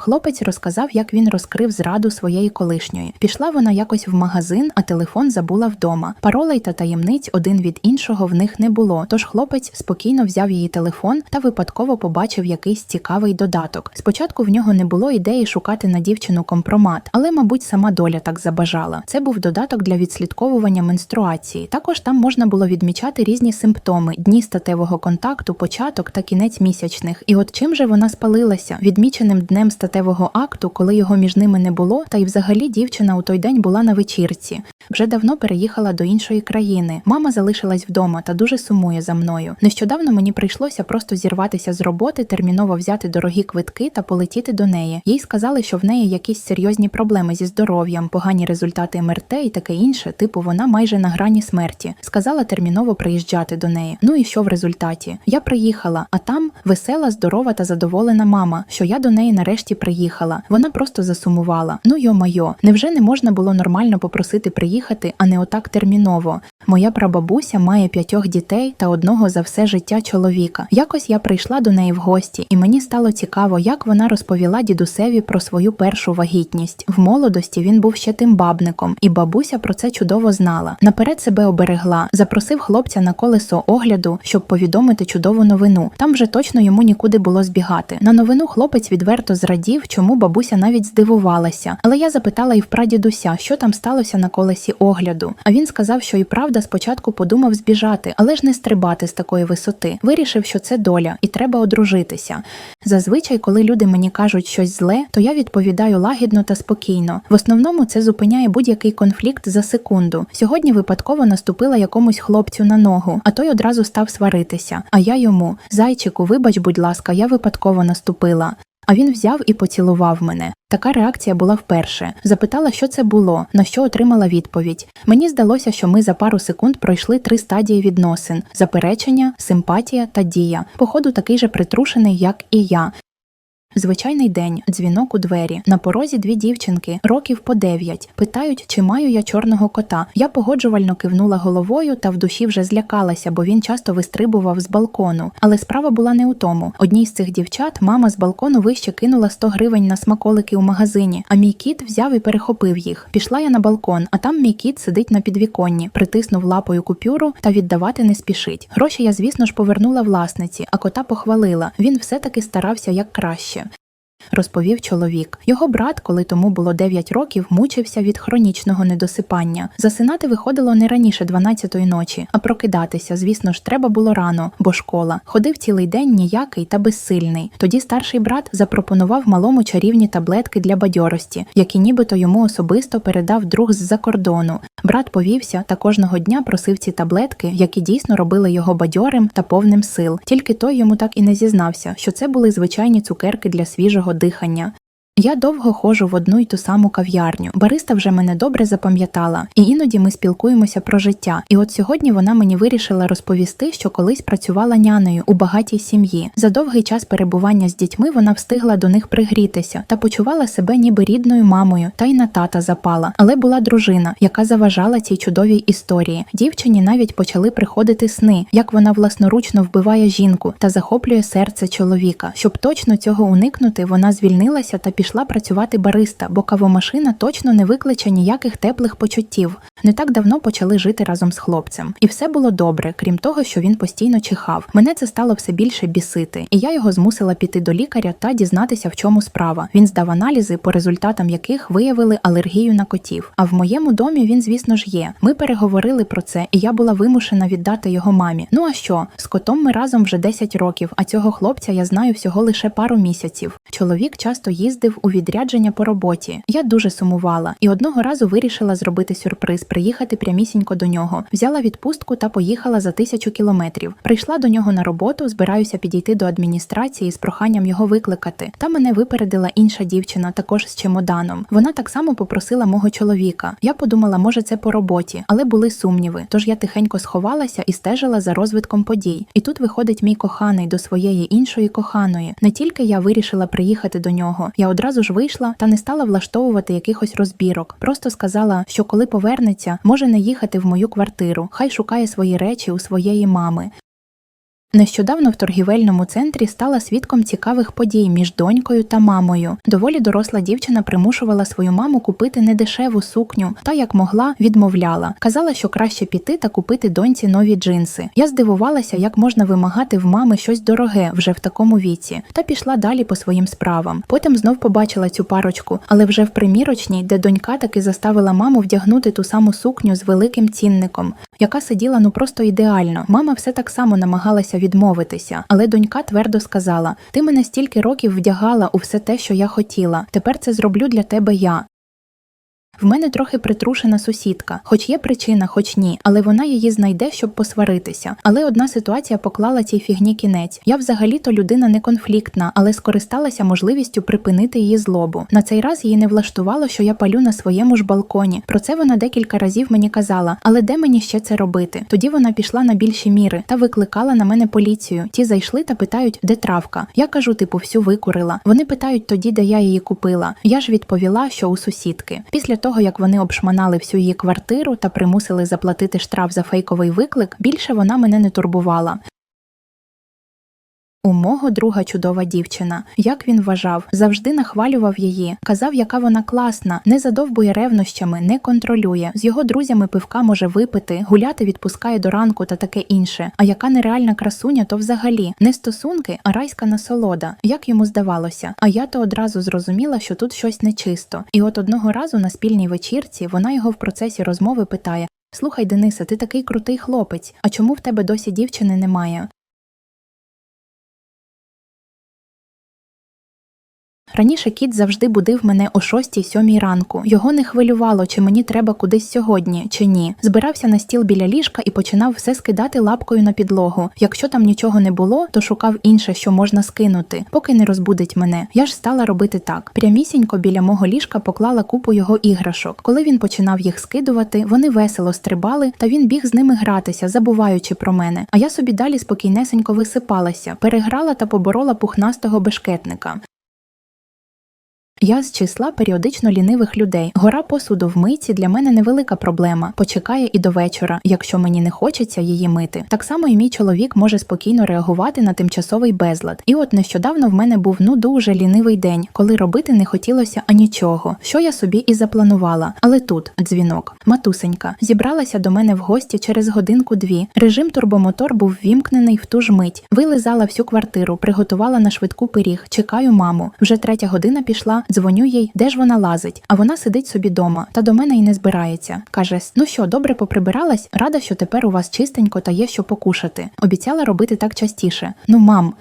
Хлопець розказав, як він розкрив зраду своєї колишньої. Пішла вона якось в магазин, а телефон забула вдома. Паролей та таємниць один від іншого в них не було. Тож хлопець спокійно взяв її телефон та випадково побачив якийсь цікавий додаток. Спочатку в нього не було ідеї шукати на дівчину компромат, але, мабуть, сама доля так забажала. Це був додаток для відслідковування менструації. Також там можна було відмічати різні симптоми: дні статевого контакту, початок та кінець місячних. І от чим же вона спалилася? Відміченим днем статевого акту, коли його між ними не було, та й взагалі дівчина у той день була на вечірці. Вже давно переїхала до іншої країни. Мама залишилась вдома та дуже сумує за мною. Нещодавно мені прийшлося просто зірватися з роботи, терміново взяти дорогі квитки та полетіти до неї. Їй сказали, що в неї якісь серйозні проблеми зі здоров'ям, погані результати МРТ і таке інше. Типу, вона майже на грані смерті. Сказала терміново приїжджати до неї. Ну і що в результаті? Я приїхала, а там весела, здорова та задоволена мама, що я до неї нарешті приїхала. Вона просто засумувала. Ну йо-майо, невже не можна було нормально попросити приїхати, а не отак терміново? Моя прабабуся має п'ятьох дітей та одного за все життя чоловіка. Якось я прийшла до неї в гості, і мені стало цікаво, як вона розповіла дідусеві про свою першу вагітність. В молодості він був ще тим бабником, і бабуся про це чудово знала. Наперед себе оберегла, запросив хлопця на колесо огляду, щоб повідомити чудову новину. Там вже точно йому нікуди було збігати. На новину хлопець відверто зрадів, чому бабуся навіть здивувалася. Але я запитала і в прадідуся, що там сталося на колесі огляду. А він сказав, що і правда спочатку подумав збіжати, але ж не стрибати з такої висоти. Вирішив, що це доля, і треба одружитися. Зазвичай, коли люди мені кажуть щось зле, то я відповідаю лагідно та спокійно. В основному це зупиняє будь-який конфлікт за секунду. Сьогодні випадково наступила якомусь хлопцю на ногу, а той одразу став сваритися. А я йому зайчику, вибач, будь ласка, я випадково наступила. А він взяв і поцілував мене. Така реакція була вперше. Запитала, що це було, на що отримала відповідь. Мені здалося, що ми за пару секунд пройшли три стадії відносин: заперечення, симпатія та дія. Походу, такий же притрушений, як і я. Звичайний день, дзвінок у двері. На порозі дві дівчинки, років по дев'ять. Питають, чи маю я чорного кота. Я погоджувально кивнула головою та в душі вже злякалася, бо він часто вистрибував з балкону. Але справа була не у тому. Одній з цих дівчат мама з балкону вище кинула 100 гривень на смаколики у магазині, а мій кіт взяв і перехопив їх. Пішла я на балкон, а там мій кіт сидить на підвіконні, притиснув лапою купюру та віддавати не спішить. Гроші я, звісно ж, повернула власниці, а кота похвалила. Він все-таки старався як краще розповів чоловік. Його брат, коли тому було 9 років, мучився від хронічного недосипання. Засинати виходило не раніше 12-ї ночі, а прокидатися, звісно ж, треба було рано, бо школа. Ходив цілий день ніякий та безсильний. Тоді старший брат запропонував малому чарівні таблетки для бадьорості, які нібито йому особисто передав друг з-за кордону. Брат повівся та кожного дня просив ці таблетки, які дійсно робили його бадьорим та повним сил. Тільки той йому так і не зізнався, що це були звичайні цукерки для свіжого дихання. Я довго ходжу в одну й ту саму кав'ярню. Бариста вже мене добре запам'ятала, і іноді ми спілкуємося про життя. І от сьогодні вона мені вирішила розповісти, що колись працювала няною у багатій сім'ї. За довгий час перебування з дітьми вона встигла до них пригрітися та почувала себе ніби рідною мамою, та й на тата запала. Але була дружина, яка заважала цій чудовій історії. Дівчині навіть почали приходити сни, як вона власноручно вбиває жінку та захоплює серце чоловіка. Щоб точно цього уникнути, вона звільнилася та пішла пішла працювати бариста, бо кавомашина точно не викличе ніяких теплих почуттів. Не так давно почали жити разом з хлопцем, і все було добре, крім того, що він постійно чихав. Мене це стало все більше бісити, і я його змусила піти до лікаря та дізнатися, в чому справа. Він здав аналізи, по результатам яких виявили алергію на котів. А в моєму домі він, звісно ж, є. Ми переговорили про це, і я була вимушена віддати його мамі. Ну а що? З котом ми разом вже 10 років, а цього хлопця я знаю всього лише пару місяців. Чоловік часто їздив у відрядження по роботі. Я дуже сумувала і одного разу вирішила зробити сюрприз, приїхати прямісінько до нього. Взяла відпустку та поїхала за тисячу кілометрів. Прийшла до нього на роботу, збираюся підійти до адміністрації з проханням його викликати. Та мене випередила інша дівчина, також з чемоданом. Вона так само попросила мого чоловіка. Я подумала, може, це по роботі, але були сумніви. Тож я тихенько сховалася і стежила за розвитком подій. І тут виходить мій коханий до своєї іншої коханої. Не тільки я вирішила приїхати до нього, я одразу ж вийшла та не стала влаштовувати якихось розбірок. Просто сказала, що коли повернеться, може не їхати в мою квартиру, хай шукає свої речі у своєї мами. Нещодавно в торгівельному центрі стала свідком цікавих подій між донькою та мамою. Доволі доросла дівчина примушувала свою маму купити недешеву сукню, та як могла, відмовляла. Казала, що краще піти та купити доньці нові джинси. Я здивувалася, як можна вимагати в мами щось дороге вже в такому віці, та пішла далі по своїм справам. Потім знов побачила цю парочку, але вже в примірочній, де донька таки заставила маму вдягнути ту саму сукню з великим цінником, яка сиділа ну просто ідеально. Мама все так само намагалася відмовитися, але донька твердо сказала: Ти мене стільки років вдягала у все те, що я хотіла. Тепер це зроблю для тебе я. В мене трохи притрушена сусідка, хоч є причина, хоч ні, але вона її знайде, щоб посваритися. Але одна ситуація поклала цій фігні кінець. Я взагалі-то людина не конфліктна, але скористалася можливістю припинити її злобу. На цей раз її не влаштувало, що я палю на своєму ж балконі. Про це вона декілька разів мені казала, але де мені ще це робити? Тоді вона пішла на більші міри та викликала на мене поліцію. Ті зайшли та питають, де травка. Я кажу, типу, всю викурила. Вони питають тоді, де я її купила. Я ж відповіла, що у сусідки. Після того, як вони обшманали всю її квартиру та примусили заплатити штраф за фейковий виклик, більше вона мене не турбувала. У мого друга чудова дівчина. Як він вважав, завжди нахвалював її, казав, яка вона класна, не задовбує ревнощами, не контролює. З його друзями пивка може випити, гуляти відпускає до ранку та таке інше. А яка нереальна красуня, то взагалі не стосунки, а райська насолода, як йому здавалося. А я то одразу зрозуміла, що тут щось нечисто. І от одного разу на спільній вечірці вона його в процесі розмови питає: Слухай, Дениса, ти такий крутий хлопець. А чому в тебе досі дівчини немає? Раніше кіт завжди будив мене о 6-7 ранку. Його не хвилювало, чи мені треба кудись сьогодні, чи ні. Збирався на стіл біля ліжка і починав все скидати лапкою на підлогу. Якщо там нічого не було, то шукав інше, що можна скинути, поки не розбудить мене. Я ж стала робити так. Прямісінько біля мого ліжка поклала купу його іграшок. Коли він починав їх скидувати, вони весело стрибали, та він біг з ними гратися, забуваючи про мене. А я собі далі спокійнесенько висипалася, переграла та поборола пухнастого бешкетника. Я з числа періодично лінивих людей. Гора посуду в митці для мене невелика проблема. Почекає і до вечора, якщо мені не хочеться її мити. Так само і мій чоловік може спокійно реагувати на тимчасовий безлад. І от нещодавно в мене був ну дуже лінивий день, коли робити не хотілося анічого, що я собі і запланувала. Але тут дзвінок. Матусенька зібралася до мене в гості через годинку-дві. Режим турбомотор був вімкнений в ту ж мить. Вилизала всю квартиру, приготувала на швидку пиріг. Чекаю маму. Вже третя година пішла. Дзвоню їй, де ж вона лазить, а вона сидить собі дома та до мене й не збирається. Каже: Ну що, добре поприбиралась? Рада, що тепер у вас чистенько та є що покушати. Обіцяла робити так частіше. Ну, мам.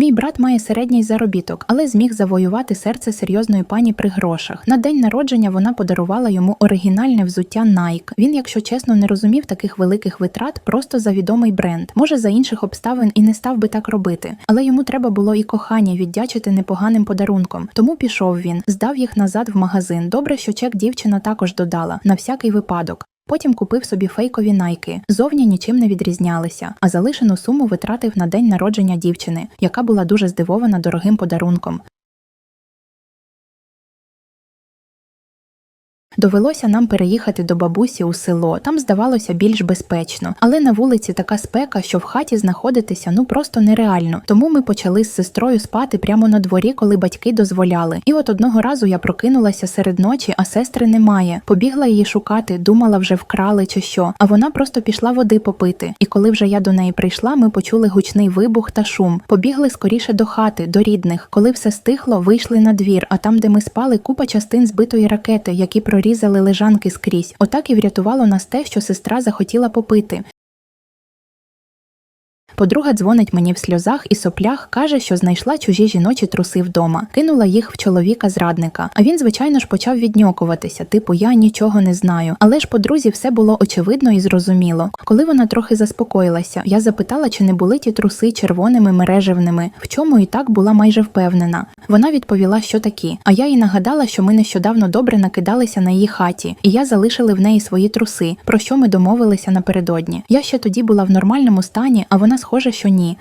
Мій брат має середній заробіток, але зміг завоювати серце серйозної пані при грошах. На день народження вона подарувала йому оригінальне взуття Nike. Він, якщо чесно, не розумів таких великих витрат просто за відомий бренд. Може, за інших обставин і не став би так робити, але йому треба було і кохання віддячити непоганим подарунком. Тому пішов він, здав їх назад в магазин. Добре, що чек дівчина також додала на всякий випадок. Потім купив собі фейкові найки. Зовні нічим не відрізнялися, а залишену суму витратив на день народження дівчини, яка була дуже здивована дорогим подарунком. Довелося нам переїхати до бабусі у село. Там здавалося більш безпечно, але на вулиці така спека, що в хаті знаходитися ну просто нереально. Тому ми почали з сестрою спати прямо на дворі, коли батьки дозволяли. І от одного разу я прокинулася серед ночі, а сестри немає. Побігла її шукати, думала, вже вкрали чи що. А вона просто пішла води попити. І коли вже я до неї прийшла, ми почули гучний вибух та шум. Побігли скоріше до хати, до рідних. Коли все стихло, вийшли на двір. А там, де ми спали, купа частин збитої ракети, які прорізали лежанки скрізь. Отак і врятувало нас те, що сестра захотіла попити. Подруга дзвонить мені в сльозах і соплях, каже, що знайшла чужі жіночі труси вдома, кинула їх в чоловіка зрадника. А він, звичайно ж, почав відньокуватися, типу я нічого не знаю. Але ж подрузі все було очевидно і зрозуміло. Коли вона трохи заспокоїлася, я запитала, чи не були ті труси червоними мережевними, в чому і так була майже впевнена. Вона відповіла, що такі. А я їй нагадала, що ми нещодавно добре накидалися на її хаті, і я залишили в неї свої труси, про що ми домовилися напередодні. Я ще тоді була в нормальному стані, а вона схоже, що ні.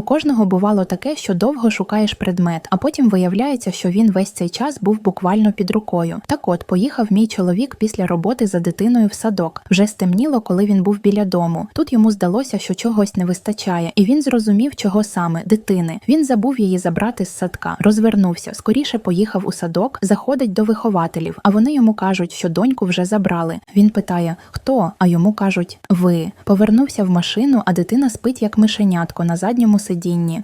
У кожного бувало таке, що довго шукаєш предмет, а потім виявляється, що він весь цей час був буквально під рукою. Так от поїхав мій чоловік після роботи за дитиною в садок. Вже стемніло, коли він був біля дому. Тут йому здалося, що чогось не вистачає, і він зрозумів, чого саме дитини. Він забув її забрати з садка, розвернувся, скоріше поїхав у садок, заходить до вихователів, а вони йому кажуть, що доньку вже забрали. Він питає, хто? А йому кажуть ви. Повернувся в машину, а дитина спить як мишенятко на задньому сидінні.